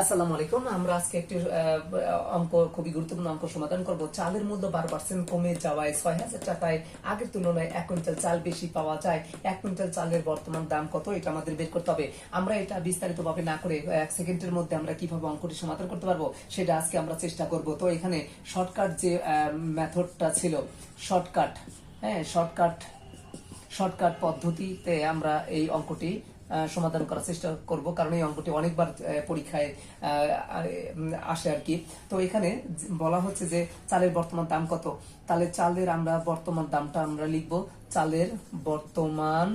আসসালামু আলাইকুম। আমরা আজকে একটি অঙ্ক, খুবই গুরুত্বপূর্ণ অঙ্ক সমাধান করব। চালের মূল্য বারো পার্সেন্ট কমে যাওয়ায় ছয় হাজার টাকায়। আগের তুলনায় এক কুইন্টাল চাল বেশি পাওয়া যায়। এক কুইন্টাল চালের বর্তমান দাম কত? এটা আমাদের বের করতে হবে। আমরা এটা বিস্তারিত ভাবে না করে এক সেকেন্ডের মধ্যে আমরা কীভাবে অঙ্কটি সমাধান করতে পারব, সেটা আজকে আমরা চেষ্টা করব। তো এখানে শর্টকাট যে মেথডটা ছিল শর্টকাট হ্যাঁ শর্টকাট শর্টকাট পদ্ধতিতে আমরা এই অঙ্কটি সমাধান করার চেষ্টা করব, কারণ এই অঙ্কটি অনেকবার পরীক্ষায় আসে আর কি। তো এখানে বলা হচ্ছে যে চালের বর্তমান দাম কত? তাহলে চালের আমরা বর্তমান দামটা আমরা লিখব, চালের বর্তমান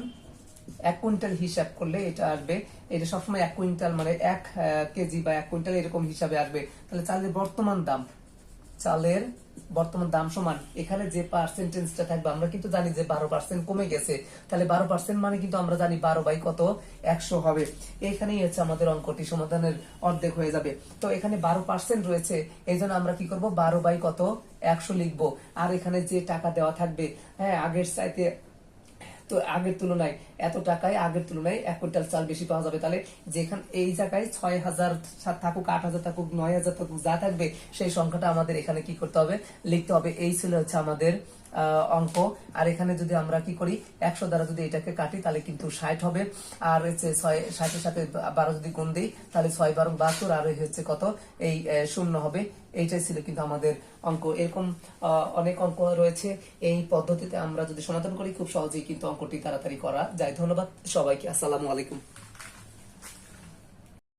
এক কুইন্টাল হিসাব করলে এটা আসবে, এটা সবসময় এক কুইন্টাল মানে এক কেজি বা এক কুইন্টাল এরকম হিসাবে আসবে। তাহলে চালের বর্তমান দাম, চালের বর্তমান দাম সমান, এখানে যে পার্সেন্টেজটা থাকবে, আমরা কিন্তু জানি যে বারো পার্সেন্ট কমে গেছে। তাহলে বারো পার্সেন্ট মানে কিন্তু আমরা জানি বারো বাই কত? একশো হবে। এখানেই হচ্ছে আমাদের অঙ্কটি সমাধানের অর্ধেক হয়ে যাবে। তো এখানে বারো পার্সেন্ট রয়েছে, এই জন্য আমরা কি করব? বারো বাই কত? একশো লিখব। আর এখানে যে টাকা দেওয়া থাকবে হ্যাঁ আগের চাইতে তো আগের তুলনায় এত টাকায় আগের তুলনায় এক কুইন্টাল চাল বেশি পাওয়া যাবে। তাহলে যেখানে এই জায়গায় ছয় হাজার সাত থাকুক, আট হাজার থাকুক, নয় হাজার থাকুক, যা থাকবে, সেই সংখ্যাটা আমাদের এখানে কি করতে হবে, লিখতে হবে। এই ছিল হচ্ছে আমাদের অঙ্ক। আর এখানে যদি আমরা কি করি, একশো দ্বারা যদি এটাকে কাটি, তাহলে কিন্তু ষাট হবে। আর হচ্ছে ছয়, ষাটের সাথে বারো যদি গুণ দিই, তাহলে ছয় বারো বাহাত্তর, আর হচ্ছে কত? এই শূন্য হবে। এইটাই ছিল কিন্তু আমাদের অঙ্ক। এরকম অনেক অঙ্ক রয়েছে। এই পদ্ধতিতে আমরা যদি সমাধান করি, খুব সহজেই কিন্তু অঙ্কটি তাড়াতাড়ি করা যায়। ধন্যবাদ সবাইকে। আসসালামু আলাইকুম।